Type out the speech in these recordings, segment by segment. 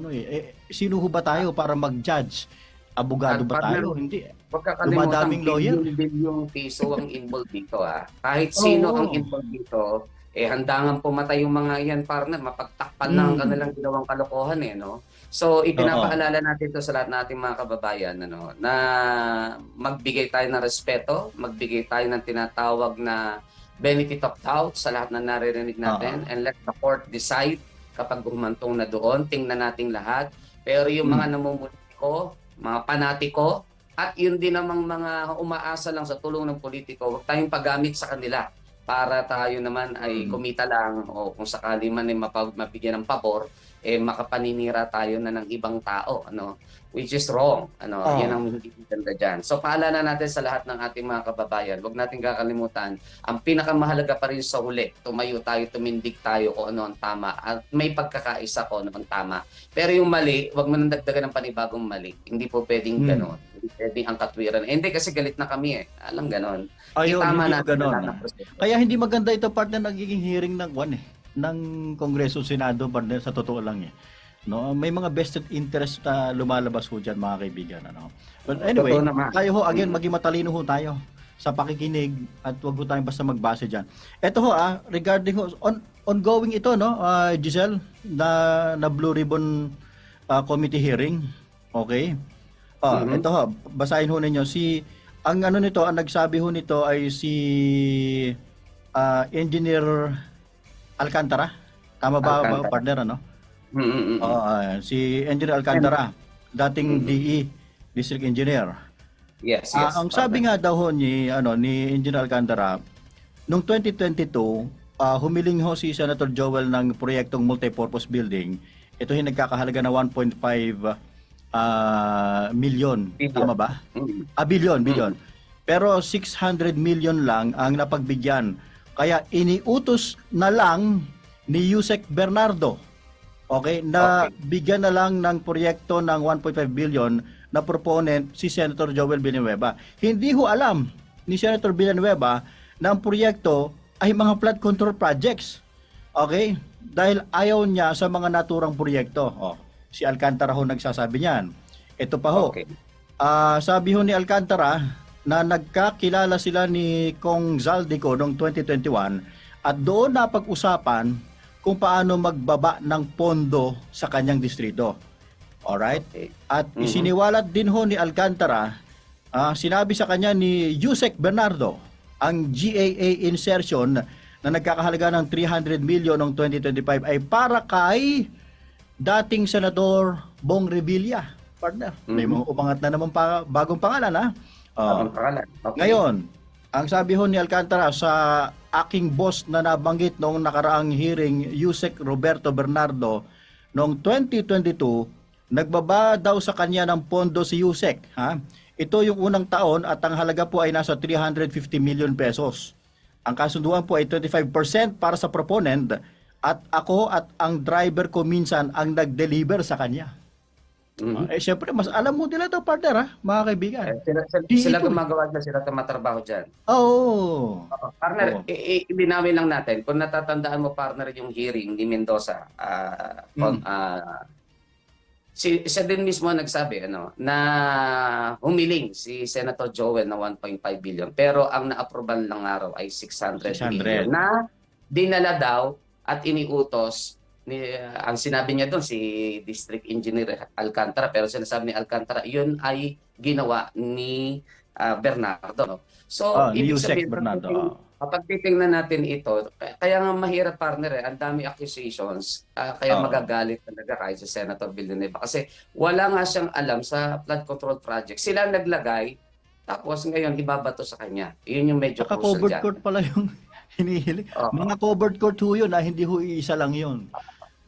ano eh. eh sino ho ba tayo para mag-judge? Abogado ba tayo? Hindi. Dumadaming lawyer. bilyon-bilyong piso ang involved dito ah. Kahit sino Oo. ang involved dito, eh handangan pumatay yung mga yan partner, mapagtakpan na ang Mm. kanilang ginawang kalokohan eh, no? So, ipinapaalala natin to sa lahat nating mga kababayan, ano, na magbigay tayo ng respeto, magbigay tayo ng tinatawag na benefit of doubt sa lahat na naririnig natin and let the court decide kapag humantong na doon, tingnan nating lahat. Pero yung mga namumuliko, mga panatiko, at yun din namang mga umaasa lang sa tulong ng politiko, huwag tayong paggamit sa kanila para tayo naman ay Mm. kumita lang o kung sakali man ay mapag, mabigyan ng pabor, eh makapaninira tayo na ng ibang tao, ano, which is wrong. Ano, Oo. yan ang hindi maganda dyan. So paalala natin sa lahat ng ating mga kababayan, huwag natin kakalimutan, ang pinakamahalaga pa rin sa huli, tumayo tayo, tumindig tayo kung ano ang tama at may pagkakaisa ko ano ang tama. Pero yung mali, wag mo nang dagdagan ng panibagong mali. Hindi po pwedeng Hmm. ganon. Hindi pwedeng ang katwiran. Eh, hindi kasi galit na kami eh. Alam ganon. Ayun, Itama hindi ko ganon. proseso. Kaya hindi maganda ito partner nagiging hearing ng one eh ng Kongreso Senado sa totoo lang eh. No, may mga vested interest na lumalabas ho diyan mga kaibigan ano. But anyway, tayo ho again Mm. maging matalino ho tayo sa pakikinig at wag ho tayong basta magbase diyan. Ito ho ah regarding ho on ongoing ito no ah, Giselle na na Blue Ribbon ah, committee hearing. Okay? Ah, Mhm. ito ho, basahin ho ninyo si ang ano nito, ang nagsabi ho nito ay si ah, Engineer Alcantara. Tama ba, ba Alcantara. partner ano? Mm, mm, mm. Oo, ah, si Engineer Alcantara, dating Mhm. DE, District Engineer. Yes, yes. ang sabi nga daw ho ni ano ni Engineer Alcantara, noong 2022, ah, humiling ho si Senator Joel ng proyektong multipurpose building. Ito yung nagkakahalaga na 1.5 ah, million. Billion. Tama ba? Mm. Ah, billion, billion. Pero 600 million lang ang napagbigyan. Kaya iniutos na lang ni Yusek Bernardo. Okay, na Okay. bigyan na lang ng proyekto ng 1.5 billion na proponent si Senator Joel Villanueva. Hindi ho alam ni Senator Villanueva na ang proyekto ay mga flood control projects. Okay? Dahil ayaw niya sa mga naturang proyekto. Oh, si Alcantara ho nagsasabi niyan. Ito pa ho. Okay. Ah, sabi ho ni Alcantara na nagkakilala sila ni Kong Zaldico noong 2021 at doon napag-usapan kung paano magbaba ng pondo sa kanyang distrito. Alright? Okay. At Mhm. isiniwalat din ho ni Alcantara, ah, sinabi sa kanya ni Yusek Bernardo, ang GAA insertion na nagkakahalaga ng 300 million noong 2025 ay para kay dating Senador Bong Revilla. Partner, may Mhm. mga umangat na naman pa, bagong pangalan ha. Oh. Okay. Ngayon, ang sabi ho ni Alcantara sa aking boss na nabanggit noong nakaraang hearing, Yusek Roberto Bernardo, noong 2022, nagbaba daw sa kanya ng pondo si Yusek. Ha? Ito yung unang taon at ang halaga po ay nasa 350 million pesos. Ang kasunduan po ay 25% para sa proponent at ako at ang driver ko minsan ang nag-deliver sa kanya. Mhm. Eh syempre, mas alam mo nila to partner ha, mga kaibigan. Eh, Sila, sila, Di sila ito. gumagawa dyan, sila tumatrabaho dyan. Oo. Partner, Oo. i- i- ibinawin lang natin, kung natatandaan mo partner yung hearing ni Mendoza, ah, Mm. on, ah, si, siya din mismo nagsabi ano, na humiling si Senator Joel na 1.5 billion pero ang na-approval ng araw ay 600, 600. million na dinala daw at iniutos ni ang sinabi niya doon si District Engineer Alcantara pero sinasabi ni Alcantara yun ay ginawa ni ah, Bernardo no? so Ah, ni ibig sabihin Bernardo. kapag- kapag titingnan natin ito kaya nga mahirap partner eh ang dami accusations ah, kaya Oo. magagalit talaga kahit si Senator Villanueva kasi wala nga siyang alam sa flood control project sila ang naglagay tapos ngayon ibabato sa kanya yun yung medyo Saka crucial covered dyan. court pala yung hinihiling. Oo. Mga covered court ho yun, ah, hindi ho isa lang yun.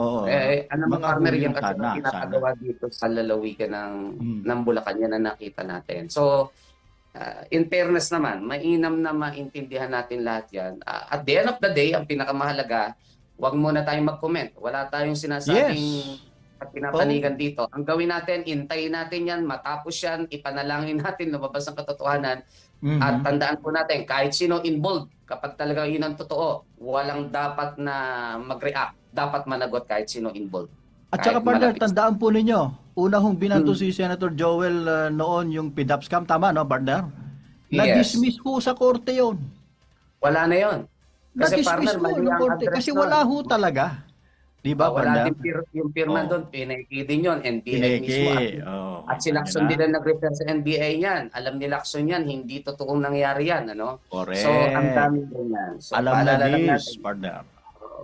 Oo. Eh, ano Mga huli yan yung kasi sana, pinapagawa dito sa lalawigan ng, Hmm. ng Bulacan yan na nakita natin. So, ah, in fairness naman, mainam na maintindihan natin lahat yan. Ah, at the end of the day, ang pinakamahalaga, huwag muna tayong mag-comment. Wala tayong sinasabing at pinapanigan dito. Ang gawin natin, intayin natin yan, matapos yan, ipanalangin natin, lumabas ang katotohanan, Mhm. at tandaan po natin, kahit sino involved, kapag talaga yun ang totoo, walang dapat na mag-react. Dapat managot kahit sino involved. At saka partner, malapit. tandaan po ninyo, una hong binato Hmm. si Senator Joel uh, noon yung PIDAP scam, tama no partner? Yes. Na-dismiss po sa korte yon. Wala na yon. Kasi Na-dismiss partner, po ng korte. Kasi wala ho talaga. Di ba Ah, wala partner? din pir- yung pirma Oo. doon, pinaki din yun, NBI Pineke. mismo. At, Oh, at si Lacson din ang nag-refer sa NBI niyan. Alam ni Lacson yan, hindi totoong nangyari yan. Ano? Correct. So, ang dami din yan. So, Alam na this, partner.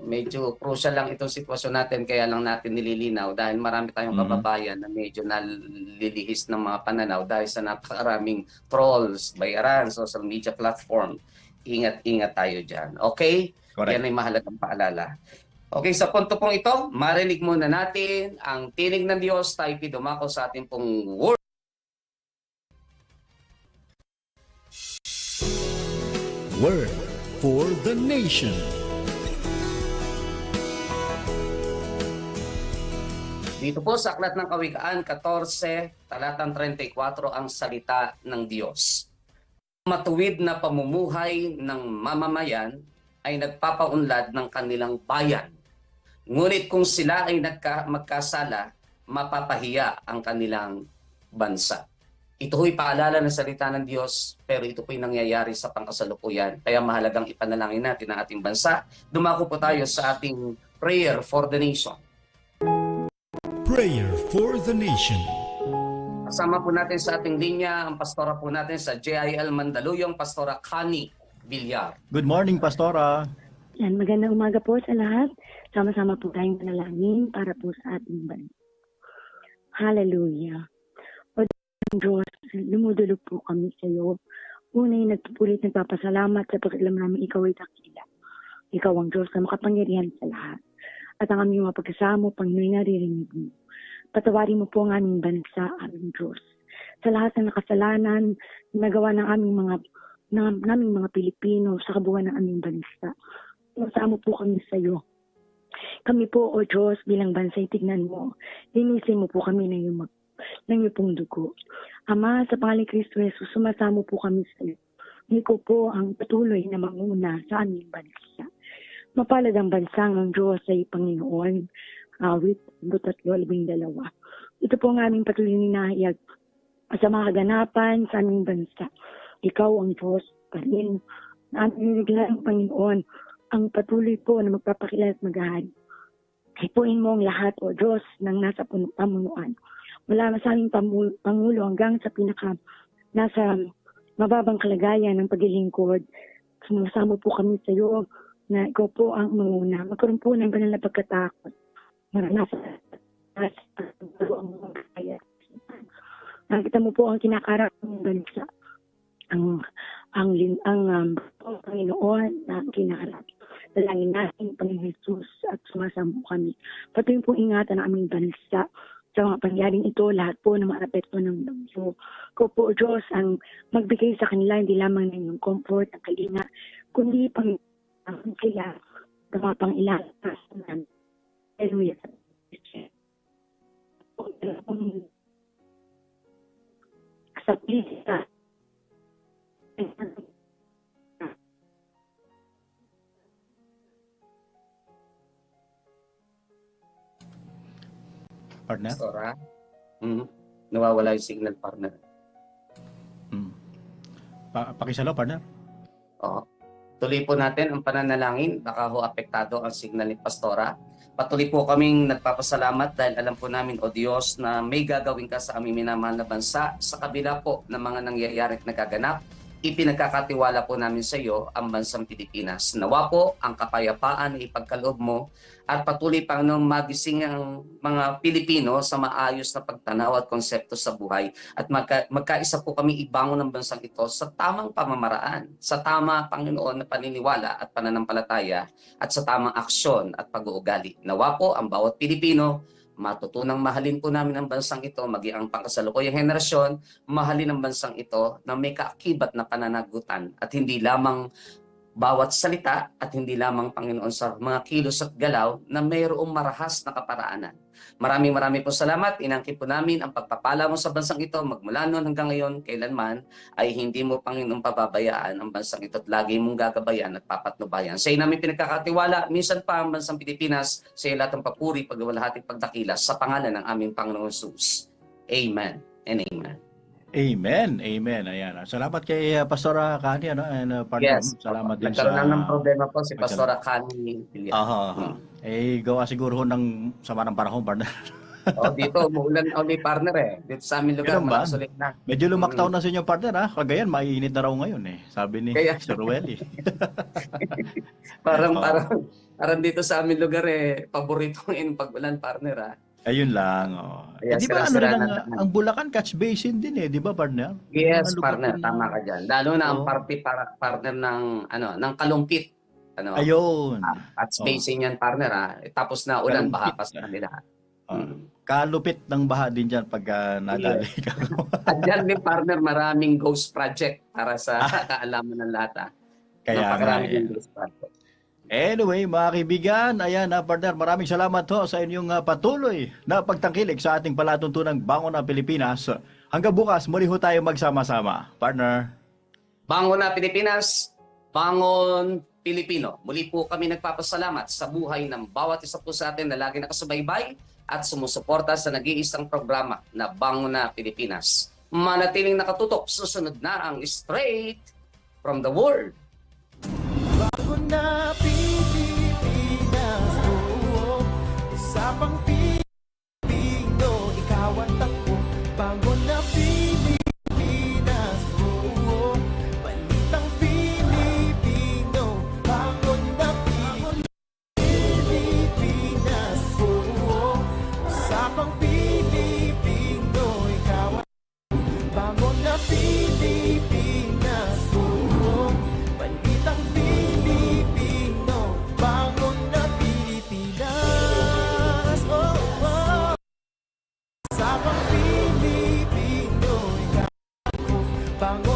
Medyo crucial lang itong sitwasyon natin kaya lang natin nililinaw dahil marami tayong Mhm. kababayan na medyo nalilihis ng mga pananaw dahil sa napakaraming trolls, bayaran, social media platform. Ingat-ingat tayo dyan. Okay? Correct. Yan ay mahalagang paalala. Okay, sa punto pong ito, marinig muna natin ang tinig ng Diyos. Tayo dumako sa ating pong word. Word for the nation. Dito po sa Aklat ng Kawikaan 14, talatang 34 ang salita ng Diyos. Matuwid na pamumuhay ng mamamayan ay nagpapaunlad ng kanilang bayan. Ngunit kung sila ay nagka, magkasala, mapapahiya ang kanilang bansa. Ito ho'y paalala ng salita ng Diyos, pero ito po'y nangyayari sa pangkasalukuyan. Kaya mahalagang ipanalangin natin ang ating bansa. Dumako po tayo sa ating prayer for the nation. Prayer for the nation. Kasama po natin sa ating linya ang pastora po natin sa JIL Mandaluyong, Pastora Connie Villar. Good morning, Pastora. Yan, magandang umaga po sa lahat. Sama-sama po tayong manalangin para po sa ating bansa. Hallelujah. O Diyos, lumudulog po kami sa iyo. Unay nagpupulit nagpapasalamat sa pagkalam namin ikaw ay dakila. Ikaw ang Diyos na makapangyarihan sa lahat. At ang aming mga pagkasamo, Panginoon, naririnig mo. Patawarin mo po ang aming bansa, aming Diyos. Sa lahat ng nakasalanan, nagawa ng aming mga ng naming mga Pilipino sa kabuuan ng aming bansa. Masama po kami sa iyo. Kami po, O Diyos, bilang bansa'y tignan mo. Linisin mo po kami ng iyong, mag- ng iyong pong dugo. Ama, sa pangalan Kristo Jesus, sumasamo po kami sa iyo. Ikaw po ang patuloy na manguna sa aming bansa. Mapalad ang bansa ng Diyos ay Panginoon. Awit, dalawa. Ito po ang aming patuloy na hinahayag sa mga kaganapan sa aming bansa. Ikaw ang Diyos pa rin. Aming nilaglaan, Panginoon, ang patuloy po na magpapakilala at maghahari. Hipuin mo ang lahat, O Diyos, ng nasa pamunuan. Mula sa aming Pangulo hanggang sa pinaka, nasa mababang kalagayan ng paglilingkod. Sumasama po kami sa iyo na ikaw po ang manguna. Magkaroon po ng banal na pagkatakot. Maranasan ang mga kaya. Nakita mo po ang kinakarap ng bansa. Ang ang ang um, ang Panginoon na kinaharap. Dalangin natin, Panginoon Jesus, at sumasamo kami. Patuloy po ingatan ang aming bansa sa mga pangyaring ito, lahat po ng mga apekto ng bagyo. Ko po, Diyos, ang magbigay sa kanila hindi lamang ng comfort, ang kalinga, kundi pang ang sila ng mga pangilalas namin. Hallelujah. Sa pisa, Partner? Pastora. Mhm. Nawawala yung signal partner. Hmm. Pa pakisalo, partner. Oo. Tuloy po natin ang pananalangin. Baka ho apektado ang signal ni Pastora. Patuloy po kaming nagpapasalamat dahil alam po namin, O Diyos, na may gagawin ka sa aming minamahal na bansa sa kabila po ng mga nangyayari at nagaganap. Ipinagkakatiwala po namin sa iyo ang bansang Pilipinas. Nawa po ang kapayapaan na ipagkaloob mo at patuloy pang nung magising ang mga Pilipino sa maayos na pagtanaw at konsepto sa buhay at magka, magkaisa po kami ibangon ng bansang ito sa tamang pamamaraan, sa tama Panginoon na paniniwala at pananampalataya at sa tamang aksyon at pag-uugali. Nawa po ang bawat Pilipino matutunang mahalin po namin ang bansang ito, maging ang pangkasalukuyang henerasyon, mahalin ang bansang ito na may kaakibat na pananagutan at hindi lamang bawat salita at hindi lamang Panginoon sa mga kilos at galaw na mayroong marahas na kaparaanan. Maraming maraming po salamat. Inangkin po namin ang pagpapala mo sa bansang ito magmula noon hanggang ngayon, kailanman, ay hindi mo Panginoon pababayaan ang bansang ito at lagi mong gagabayan at papatnubayan. Sa namin pinagkakatiwala, minsan pa ang bansang Pilipinas, sa lahat ng papuri, pagwalhating pagdakilas sa pangalan ng aming Panginoon Jesus. Amen and amen. Amen. Amen. Ayan. Salamat kay uh, Pastora Kani ano and uh, partner. Yes. Salamat din sa Nagkaroon ng problema po si. Pastora Kani. Aha. aha. Eh gawa siguro ng sama ng panahon partner. oh, dito, umuulan ulit partner eh. Dito sa aming lugar, Ganun ba? malakas ulit na. Medyo lumaktaw na sa inyo partner ha. Kagayan mainit na raw ngayon eh. Sabi ni Kaya- Sir Welly. Parang, Oo. parang, parang dito sa aming lugar eh, paboritong in pag-ulan partner ah. Ayun lang. Oh. Eh, Kaya di ba ano rin ang, na- ang Bulacan catch basin din eh, di ba partner? Yes, lugar partner, na- tama ka dyan. Lalo na ang Oo. party para partner ng ano, ng kalumpit. Ano, Ayun. at spacing yan partner ah. Eh, Tapos na ulan, Kalumpit baha pa na. sa kanila. Ah, Mm. Kalupit ng baha din dyan pag uh, nadali ka. At dyan din partner, maraming ghost project para sa kaalaman ng lahat ah. Kaya nga, Napakarami eh. din ghost project. Anyway, mga kaibigan, ayan na partner, maraming salamat ho sa inyong uh, patuloy na pagtangkilik sa ating palatuntunang Bangon ng Pilipinas. Hanggang bukas, muli ho tayo magsama-sama. Partner. Bangon na Pilipinas, bangon Pilipino. Muli po kami nagpapasalamat sa buhay ng bawat isa po sa atin na lagi nakasubaybay at sumusuporta sa nag-iisang programa na Bangon na Pilipinas. Manatiling nakatutok, susunod na ang Straight from the Word. Na Pilipinas, oo, isa pang. about